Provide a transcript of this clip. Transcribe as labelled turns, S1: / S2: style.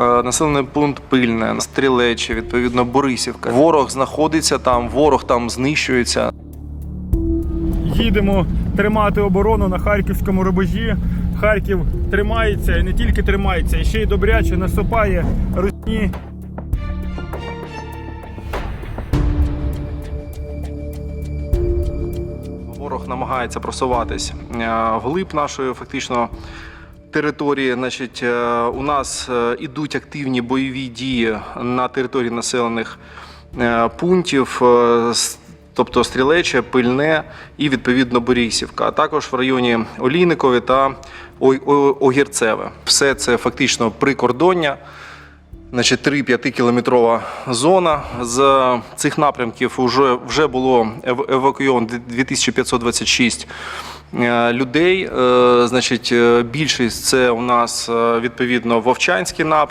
S1: е, населений пункт Пильне, Стрілече, відповідно Борисівка. Ворог знаходиться там, ворог там знищується.
S2: Їдемо тримати оборону на харківському рубежі. Харків тримається і не тільки тримається, і ще й добряче насипає русні.
S1: Ворог намагається просуватись е, вглиб нашої фактично території. Значить, е, у нас е, ідуть активні бойові дії на території населених е, пунктів. Тобто Стрілече, Пильне і відповідно Борисівка, а також в районі Олійникові та Огірцеве. Все це фактично прикордоння. Значить, 3-5 кілометрова зона. З цих напрямків вже, вже було евакуйовано 2526 е, людей. Е, Значить, е, більшість це у нас е, відповідно Вовчанський напрямок.